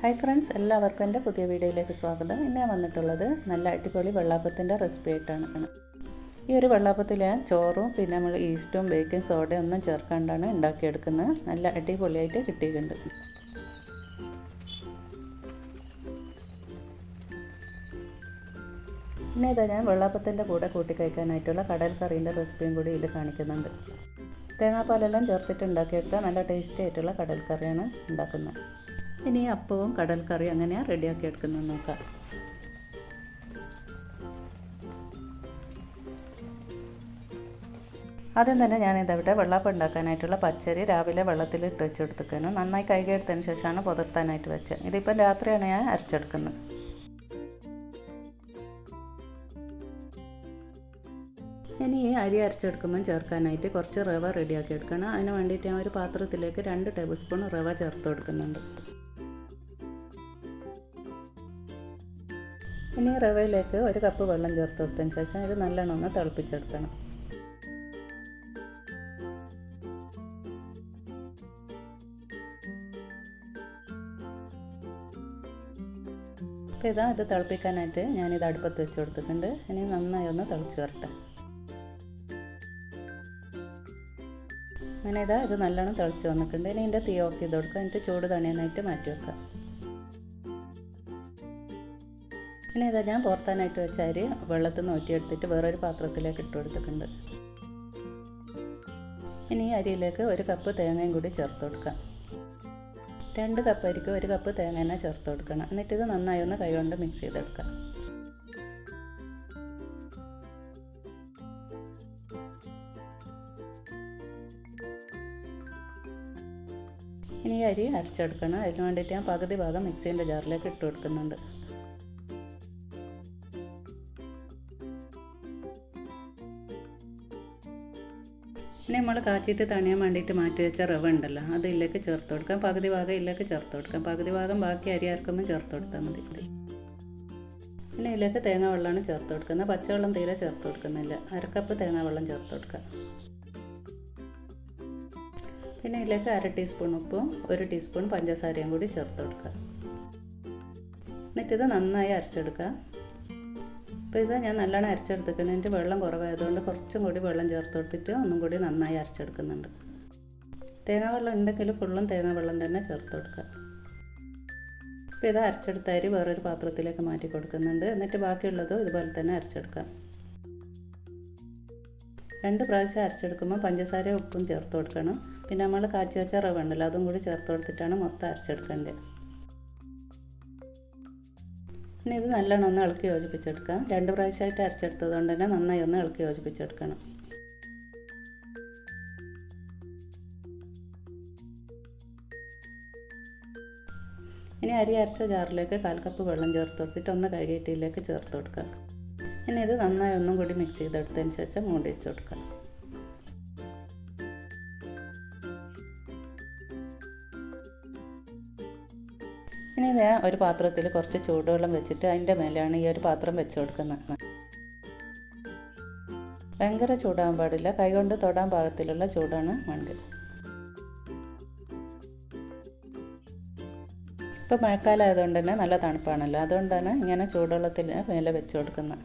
Hi friends എല്ലാവർക്കും എന്റെ പുതിയ വീഡിയോയിലേക്ക് സ്വാഗതം. ഇന്ന് ഞാൻ വന്നിട്ടുള്ളത് നല്ല അടിപൊളി വെള്ളാപ്പത്തിന്റെ റെസിപ്പി ആയിട്ടാണ്. ഈ ഒരു വെള്ളാപ്പത്തിൽ ഞാൻ ചോറും പിന്നെ നമ്മൾ ഈസ്റ്റും ബേക്കിംഗ് സോഡയും ഒന്നും ചേർക്കാണ്ടാണ് ഉണ്ടാക്കിയെടുക്കുന്നത്. നല്ല അടിപൊളിയായിട്ട് കിട്ടിയിട്ടുണ്ട്. പിന്നെ ഇതാ ഞാൻ വെള്ളാപ്പത്തിന്റെ കൂടെ കൂട്ടി കഴിക്കാനായിട്ടുള്ള കടൽ കറീന്റെ റെസിപ്പിയും കൂടി ഇതിൽ കാണിക്കുന്നുണ്ട്. തേങ്ങാപ്പാലെല്ലാം ചേർത്തിട്ട് ഉണ്ടാക്കിയെടുത്താൽ നല്ല ടേസ്റ്റി ആയിട്ടുള്ള കടൽക്കറിയാണ് ഉണ്ടാക്കുന്നത്. ഇനി അപ്പവും കടൽ കറി റെഡിയാക്കി എടുക്കുന്നത് നോക്കാം. ആദ്യം തന്നെ ഞാൻ ഇതവിടെ വെള്ളപ്പം ഉണ്ടാക്കാനായിട്ടുള്ള പച്ചരി രാവിലെ വെള്ളത്തിൽ ഇട്ട് വെച്ചെടുത്തേക്കാനും നന്നായി കൈകെടുത്തതിന് ശേഷമാണ് പുതർത്താനായിട്ട് വെച്ചത്. ഇതിപ്പം രാത്രിയാണ് ഞാൻ അരച്ചെടുക്കുന്നത്. ഇനി ഈ അരി അരച്ചെടുക്കുമ്പോൾ ചേർക്കാനായിട്ട് കുറച്ച് റവ റെഡിയാക്കി എടുക്കണം. അതിന് വേണ്ടിയിട്ട് ഞാൻ ഒരു പാത്രത്തിലേക്ക് രണ്ട് ടേബിൾ സ്പൂൺ റവ ചേർത്ത് കൊടുക്കുന്നുണ്ട്. ഇനി റവയിലേക്ക് ഒരു കപ്പ് വെള്ളം ചേർത്ത് കൊടുത്തതിന് ശേഷം ഇത് നല്ലോണം ഒന്ന് തിളപ്പിച്ചെടുക്കണം. അപ്പോൾ ഇതാ ഇത് തിളപ്പിക്കാനായിട്ട് ഞാനിത് അടുപ്പത്ത് വെച്ച് കൊടുത്തിട്ടുണ്ട്. ഇനി നന്നായി ഒന്ന് തിളച്ച് വരട്ടെ. അങ്ങനെ ഇതാ ഇത് നല്ലോണം തിളച്ച് വന്നിട്ടുണ്ട്. ഇനി ഇതിന്റെ തീ ഓഫ് ചെയ്ത് കൊടുക്കുക. എന്നിട്ട് ചൂട് തണിയാനായിട്ട് മാറ്റി വെക്കാം പിന്നെ ഇതാ ഞാൻ തോർത്താനായിട്ട് വെച്ച അരി വെള്ളത്തിൽ നിന്ന് ഊറ്റിയെടുത്തിട്ട് വേറൊരു പാത്രത്തിലേക്ക് ഇട്ട് കൊടുത്തിട്ടുണ്ട്. ഇനി ഈ അരിയിലേക്ക് ഒരു കപ്പ് തേങ്ങയും കൂടി ചേർത്ത് കൊടുക്കാം. രണ്ട് കപ്പ് അരിക്ക് ഒരു കപ്പ് തേങ്ങ ചേർത്ത് കൊടുക്കണം. എന്നിട്ട് ഇത് നന്നായി ഒന്ന് കൈകൊണ്ട് മിക്സ് ചെയ്തെടുക്കാം. ഇനി അരി അരച്ചെടുക്കണം. അതിന് വേണ്ടിയിട്ട് ഞാൻ പകുതി ഭാഗം മിക്സീന്റെ ജാറിലേക്ക് ഇട്ട് കൊടുക്കുന്നുണ്ട്. ഇനി നമ്മൾ കാച്ചിട്ട് തണിയാൻ വേണ്ടിയിട്ട് മാറ്റി വെച്ച റവ ഉണ്ടല്ലോ അത് ഇതിലേക്ക് ചേർത്ത് കൊടുക്കാം. പകുതി ഭാഗം ഇതിലേക്ക് ചേർത്ത് കൊടുക്കാം. പകുതി ഭാഗം ബാക്കി അരി അരക്കുമ്പോൾ ചേർത്ത് കൊടുത്താൽ മതി പിന്നെ ഇതിലേക്ക് തേങ്ങ വെള്ളമാണ് ചേർത്ത് കൊടുക്കുന്നത്. പച്ചവെള്ളം തീരെ ചേർത്ത് കൊടുക്കുന്നില്ല. അരക്കപ്പ് തേങ്ങ വെള്ളം ചേർത്ത് കൊടുക്കുക പിന്നെ ഇതിലേക്ക് അര ടീസ്പൂൺ ഉപ്പും ഒരു ടീസ്പൂൺ പഞ്ചസാരയും കൂടി ചേർത്ത് കൊടുക്കുക എന്നിട്ടിത് നന്നായി അരച്ചെടുക്കുക അപ്പോൾ ഇത് ഞാൻ നല്ലോണം അരച്ചെടുത്തിട്ടുണ്ട് എന്റെ വെള്ളം കുറവായതുകൊണ്ട് കുറച്ചും കൂടി വെള്ളം ചേർത്ത് കൊടുത്തിട്ട് ഒന്നും കൂടി നന്നായി അരച്ചെടുക്കുന്നുണ്ട്. തേങ്ങാ വെള്ളം ഉണ്ടെങ്കിൽ ഫുള്ളും തേങ്ങാ വെള്ളം തന്നെ ചേർത്ത് കൊടുക്കുക. അപ്പോൾ ഇത് അരച്ചെടുത്ത അരി വേറൊരു പാത്രത്തിലേക്ക് മാറ്റി കൊടുക്കുന്നുണ്ട്. എന്നിട്ട് ബാക്കിയുള്ളതും ഇതുപോലെ തന്നെ അരച്ചെടുക്കാം രണ്ട് പ്രാവശ്യം അരച്ചെടുക്കുമ്പോൾ പഞ്ചസാരയും ഉപ്പും ചേർത്ത് കൊടുക്കണം. പിന്നെ നമ്മൾ കാച്ചി വെച്ച റവ ഉണ്ടല്ലോ അതും കൂടി ചേർത്ത് കൊടുത്തിട്ടാണ് മൊത്തം അരച്ചെടുക്കേണ്ടത്. പിന്നെ ഇത് നല്ലോണം ഒന്ന് ഇളക്കി യോജിപ്പിച്ചെടുക്കാം. രണ്ട് പ്രാവശ്യമായിട്ട് അരച്ചെടുത്തത് കൊണ്ട് തന്നെ നന്നായി ഒന്ന് ഇളക്കി യോജിപ്പിച്ചെടുക്കണം. ഇനി അരി അരച്ച ജാറിലേക്ക് കാൽ കപ്പ് വെള്ളം ചേർത്ത് കൊടുത്തിട്ട് ഒന്ന് കഴുകിയിട്ടിലേക്ക് ചേർത്ത് കൊടുക്കുക ഇനി ഇത് നന്നായി ഒന്നും കൂടി മിക്സ് ചെയ്തെടുത്തതിന് ശേഷം മൂടി വെച്ച് കൊടുക്കുക ഇനി ഇത് ഒരു പാത്രത്തിൽ കുറച്ച് ചൂടുവെള്ളം വെച്ചിട്ട് അതിന്റെ മേലെയാണ് ഈ ഒരു പാത്രം വെച്ച് കൊടുക്കുന്നത്. ഭയങ്കര ചൂടാൻ പാടില്ല. കൈകൊണ്ട് തൊടാൻ പാകത്തിലുള്ള ചൂടാണ് വേണ്ടത് ഇപ്പോൾ മഴക്കാലമായതുകൊണ്ട് തന്നെ നല്ല തണുപ്പാണല്ലോ. അതുകൊണ്ടാണ് ഇങ്ങനെ ചൂടുവെള്ളത്തിൽ മേലെ വെച്ച് കൊടുക്കുന്നത്.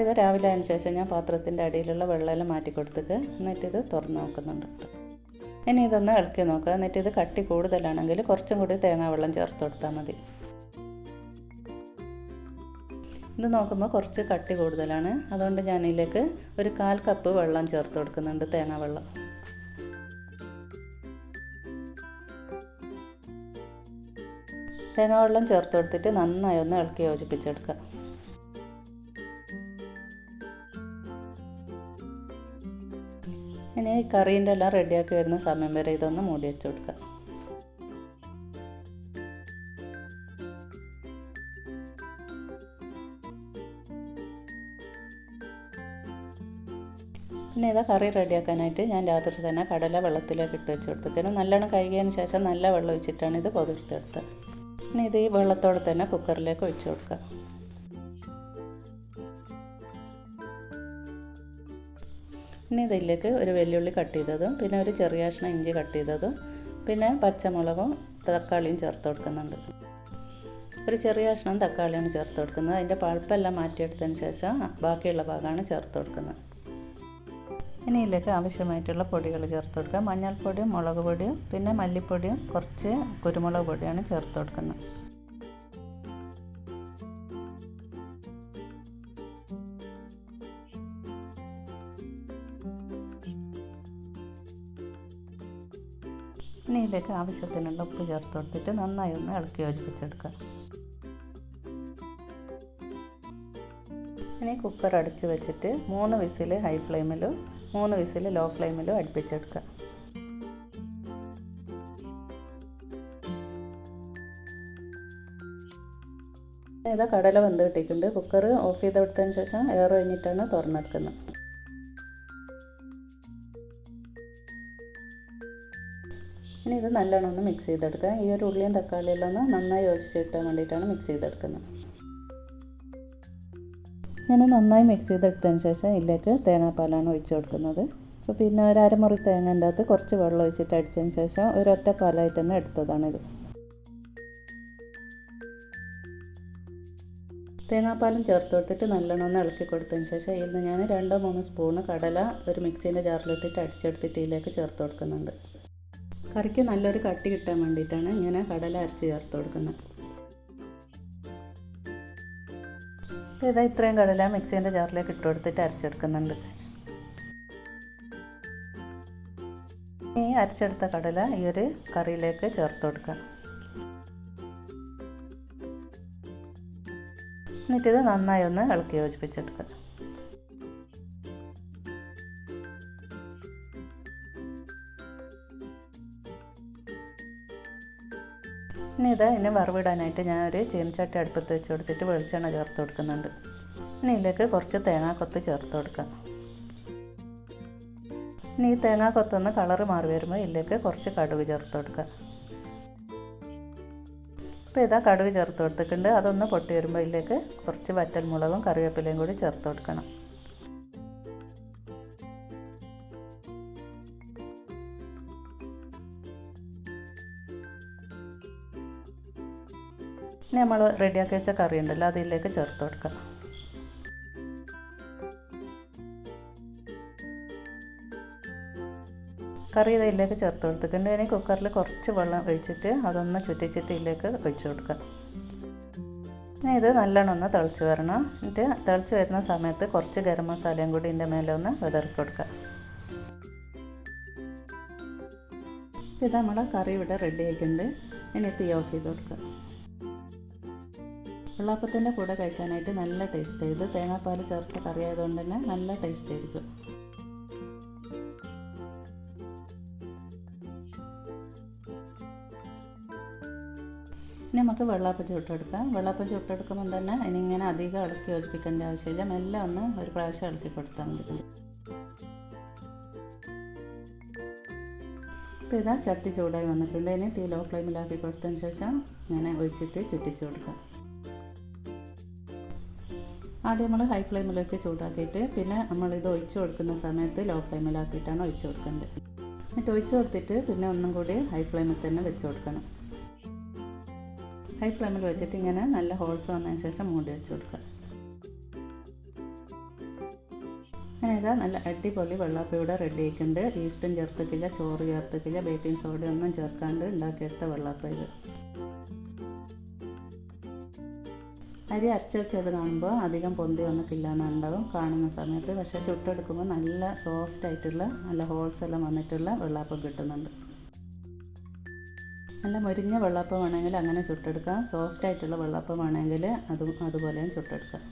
ഇത് രാവിലെ അതിന് ശേഷം ഞാൻ പാത്രത്തിന്റെ അടിയിലുള്ള വെള്ളമെല്ലാം മാറ്റി കൊടുത്തിട്ട് എന്നിട്ട് ഇത് തുറന്ന് നോക്കുന്നുണ്ട് ഇനി ഇതൊന്ന് ഇളക്കി നോക്കുക. എന്നിട്ട് ഇത് കട്ടി കൂടുതലാണെങ്കിൽ കുറച്ചും കൂടി തേങ്ങാ വെള്ളം ചേർത്ത് കൊടുത്താൽ മതി. ഇത് നോക്കുമ്പോൾ കുറച്ച് കട്ടി കൂടുതലാണ്. അതുകൊണ്ട് ഞാനിതിലേക്ക് ഒരു കാൽ കപ്പ് വെള്ളം ചേർത്ത് കൊടുക്കുന്നുണ്ട് തേങ്ങാ വെള്ളം. തേങ്ങാ വെള്ളം ചേർത്ത് കൊടുത്തിട്ട് നന്നായി ഒന്ന് ഇളക്കി യോജിപ്പിച്ചെടുക്കുക. ഇനി കറീന്റെ എല്ലാം റെഡിയാക്കി വരുന്ന സമയം വരെ ഇതൊന്ന് മൂടി വെച്ച് കൊടുക്കാം. പിന്നെ ഇതാ കറി റെഡിയാക്കാനായിട്ട് ഞാൻ രാത്രി തന്നെ കടല വെള്ളത്തിലേക്ക് ഇട്ട് വെച്ച് കൊടുത്തിട്ട് നല്ലോണം കഴുകിയതിന് ശേഷം നല്ല വെള്ളം ഒഴിച്ചിട്ടാണ് ഇത് പൊതിർത്തെടുത്തത് പിന്നെ ഇത് ഈ വെള്ളത്തോടെ തന്നെ കുക്കറിലേക്ക് ഒഴിച്ചു കൊടുക്കുക. ഇനി ഇതിലേക്ക് ഒരു വെല്ലുള്ളി കട്ട് ചെയ്തതും പിന്നെ ഒരു ചെറിയ കഷ്ണം ഇഞ്ചി കട്ട് ചെയ്തതും പിന്നെ പച്ചമുളകും തക്കാളിയും ചേർത്ത് കൊടുക്കുന്നുണ്ട്. ഒരു ചെറിയ കഷ്ണം തക്കാളിയാണ് ചേർത്ത് കൊടുക്കുന്നത്. അതിന്റെ പഴുപ്പെല്ലാം മാറ്റിയെടുത്തതിന് ശേഷം ബാക്കിയുള്ള ഭാഗമാണ് ചേർത്ത് കൊടുക്കുന്നത്. ഇനി ഇതിലേക്ക് ആവശ്യമായിട്ടുള്ള പൊടികൾ ചേർത്ത് കൊടുക്കുക. മഞ്ഞൾപ്പൊടിയും മുളക് പൊടിയും പിന്നെ മല്ലിപ്പൊടിയും കുറച്ച് കുരുമുളക് പൊടിയാണ് ചേർത്ത് കൊടുക്കുന്നത്. ഇനി ഇതിലേക്ക് ആവശ്യത്തിനുള്ള ഉപ്പ് ചേർത്ത് കൊടുത്തിട്ട് നന്നായി ഒന്ന് ഇളക്കി യോജിപ്പിച്ചെടുക്കുക ഇനി കുക്കർ അടച്ച് വെച്ചിട്ട് മൂന്ന് വിസിൽ ഹൈ ഫ്ലെയിമിലും മൂന്ന് വിസിൽ ലോ ഫ്ലെയിമിലും അടുപ്പിച്ചെടുക്കുക. ഇതാ കടല വെന്ത് കിട്ടിയിട്ടുണ്ട്. കുക്കർ ഓഫ് ചെയ്ത് കൊടുത്തതിന് ശേഷം എയർ കഴിഞ്ഞിട്ടാണ് തുറന്നെടുക്കുന്നത്. ഇനി ഇത് നല്ലോണം ഒന്ന് മിക്സ് ചെയ്തെടുക്കുക. ഈ ഒരു ഉള്ളിയും തക്കാളിയെല്ലാം ഒന്ന് നന്നായി യോജിച്ച് വേണ്ടിയിട്ടാണ് മിക്സ് ചെയ്തെടുക്കുന്നത്. ഇങ്ങനെ നന്നായി മിക്സ് ചെയ്തെടുത്തതിന് ശേഷം ഇതിലേക്ക് തേങ്ങാപ്പാലാണ് ഒഴിച്ച് കൊടുക്കുന്നത്. അപ്പോൾ പിന്നെ ഒരു അരമുറി തേങ്ങേന്റെ അകത്ത് കുറച്ച് വെള്ളം ഒഴിച്ചിട്ട് അടിച്ചതിന് ശേഷം ഒരൊറ്റ പാലായിട്ട് തന്നെ എടുത്തതാണിത് തേങ്ങാപ്പാലും ചേർത്ത് കൊടുത്തിട്ട് നല്ലോണം ഒന്ന് ഇളക്കി കൊടുത്തതിന് ശേഷം ഇതിൽ നിന്ന് ഞാൻ രണ്ടോ മൂന്ന് സ്പൂണ് കടല ഒരു മിക്സീന്റെ ജാറിലിട്ടിട്ട് അടിച്ചെടുത്തിട്ട് ഇതിലേക്ക് ചേർത്ത് കൊടുക്കുന്നുണ്ട്. കറിക്ക് നല്ലൊരു കട്ടി കിട്ടാൻ വേണ്ടിയിട്ടാണ് ഇങ്ങനെ കടല അരച്ച് ചേർത്ത് കൊടുക്കുന്നത്. ഇതാ ഇത്രയും കടല മിക്സീന്റെ ജാറിലേക്ക് ഇട്ട് കൊടുത്തിട്ട് അരച്ചെടുക്കുന്നുണ്ട് ഈ അരച്ചെടുത്ത കടല ഈ ഒരു കറിയിലേക്ക് ചേർത്ത് കൊടുക്കുക എന്നിട്ടിത് നന്നായി ഒന്ന് ഇളക്കി യോജിപ്പിച്ചെടുക്കുക ഇനി ഇത് അതിനെ വറവിടാനായിട്ട് ഞാൻ ഒരു ചീനച്ചട്ടി അടുപ്പത്ത് വെച്ച് കൊടുത്തിട്ട് വെളിച്ചെണ്ണ ചേർത്ത് കൊടുക്കുന്നുണ്ട്. ഇനി ഇതിലേക്ക് കുറച്ച് തേങ്ങാക്കൊത്ത് ചേർത്ത് കൊടുക്കാം. ഇനി ഈ തേങ്ങാക്കൊത്തൊന്ന് കളറ് മാറി വരുമ്പോൾ ഇതിലേക്ക് കുറച്ച് കടുക് ചേർത്ത് കൊടുക്കുക ഇപ്പോൾ ഇതാ കടുക് ചേർത്ത് കൊടുത്തിട്ടുണ്ട്. അതൊന്ന് പൊട്ടി വരുമ്പോൾ ഇതിലേക്ക് കുറച്ച് വറ്റൽമുളകും കറിവേപ്പിലയും കൂടി ചേർത്ത് കൊടുക്കണം. നമ്മൾ റെഡിയാക്കി വെച്ച കറി ഉണ്ടല്ലോ അതിലേക്ക് ചേർത്ത് കൊടുക്കാം കറി ഇതിലേക്ക് ചേർത്ത് കൊടുത്തിട്ടുണ്ട്. ഇനി കുക്കറിൽ കുറച്ച് വെള്ളം ഒഴിച്ചിട്ട് അതൊന്ന് ചുറ്റിച്ചിട്ട് ഇതിലേക്ക് ഒഴിച്ചു കൊടുക്കാം പിന്നെ ഇത് നല്ലോണം ഒന്ന് തിളച്ച് വരണം. എന്നിട്ട് തിളച്ച് വരുന്ന സമയത്ത് കുറച്ച് ഗരം മസാലയും കൂടി ഇതിന്റെ മേലെ ഒന്ന് വിതറി കൊടുക്കുക. ഇത് നമ്മുടെ കറി ഇവിടെ റെഡി ആയിട്ടുണ്ട്. ഇനി തീ ഓഫ് ചെയ്ത് കൊടുക്കുക. വെള്ളാപ്പത്തിന്റെ കൂടെ കഴിക്കാനായിട്ട് നല്ല ടേസ്റ്റ്. ഇത് തേങ്ങാപ്പാൽ ചേർത്ത് കറി ആയതുകൊണ്ട് തന്നെ നല്ല ടേസ്റ്റ് ആയിരിക്കും ഇനി നമുക്ക് വെള്ളാപ്പം ചുട്ടെടുക്കാം. വെള്ളാപ്പം ചുട്ടെടുക്കുമ്പോൾ തന്നെ ഇനിയിങ്ങനെ അധികം ഇളക്കി യോജിപ്പിക്കേണ്ട ആവശ്യമില്ല. എല്ലാം ഒന്ന് ഒരു പ്രാവശ്യം ഇളക്കി കൊടുത്താൽ മതി. ഇപ്പം ഇതാ ചട്ടി ചൂടായി വന്നിട്ടുണ്ട്. ഇനി തീ ലോ ഫ്ലെയിമിലാക്കി കൊടുത്തതിന് ശേഷം ഇങ്ങനെ ഒഴിച്ചിട്ട് ചുറ്റിച്ചു കൊടുക്കാം. ആദ്യം നമ്മൾ ഹൈ ഫ്ലെയിമിൽ വെച്ച് ചൂടാക്കിയിട്ട് പിന്നെ നമ്മൾ ഇത് ഒഴിച്ചു കൊടുക്കുന്ന സമയത്ത് ലോ ഫ്ലെയിമിലാക്കിയിട്ടാണ് ഒഴിച്ചു കൊടുക്കേണ്ടത്. എന്നിട്ട് ഒഴിച്ചു കൊടുത്തിട്ട് പിന്നെ ഒന്നും കൂടി ഹൈ ഫ്ലെയിമിൽ തന്നെ വെച്ച് കൊടുക്കണം. ഹൈ ഫ്ലെയിമിൽ വെച്ചിട്ട് ഇങ്ങനെ നല്ല ഹോൾസ് വന്നതിന് ശേഷം മൂടി വെച്ച് കൊടുക്കുക. അങ്ങനെ ഇതാ നല്ല അടിപൊളി വെള്ളാപ്പം ഇവിടെ റെഡി ആയിട്ടുണ്ട്. ഈസ്റ്റും ചേർത്തിക്കില്ല ചോറ് ചേർത്തിക്കില്ല ബേക്കിംഗ് സോഡ ഒന്നും ചേർക്കാണ്ട് ഉണ്ടാക്കിയെടുത്ത വെള്ളാപ്പ ഇത്. അരി അരച്ച് വെച്ചത് കാണുമ്പോൾ അധികം പൊന്തി വന്നിട്ടില്ല എന്നുണ്ടാവും. കാണുന്ന സമയത്ത് പക്ഷേ ചുട്ടെടുക്കുമ്പോൾ നല്ല സോഫ്റ്റ് ആയിട്ടുള്ള നല്ല ഹോൾസ് എല്ലാം വന്നിട്ടുള്ള വെള്ളാപ്പം കിട്ടുന്നുണ്ട്. നല്ല മുരിഞ്ഞ വെള്ളപ്പം വേണമെങ്കിൽ അങ്ങനെ ചുട്ടെടുക്കാം. സോഫ്റ്റ് ആയിട്ടുള്ള വെള്ളപ്പം വേണമെങ്കിൽ അതും അതുപോലെയും ചുട്ടെടുക്കാം.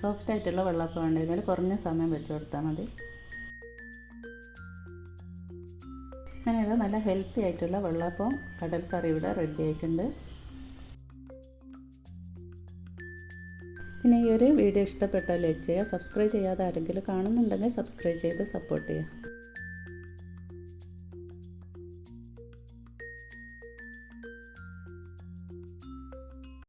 സോഫ്റ്റ് ആയിട്ടുള്ള വെള്ളപ്പം വേണമെങ്കിൽ കുറഞ്ഞ സമയം വെച്ച് കൊടുത്താൽ മതി. അങ്ങനെ ഇത് നല്ല ഹെൽത്തി ആയിട്ടുള്ള വെള്ളപ്പം കടൽക്കറി ഇവിടെ റെഡി ആയിട്ടുണ്ട്. പിന്നെ ഈ ഒരു വീഡിയോ ഇഷ്ടപ്പെട്ടാൽ ലൈക്ക് ചെയ്യുക സബ്സ്ക്രൈബ് ചെയ്യാതെ ആരെങ്കിലും കാണുന്നുണ്ടെങ്കിൽ സബ്സ്ക്രൈബ് ചെയ്ത് സപ്പോർട്ട് ചെയ്യുക.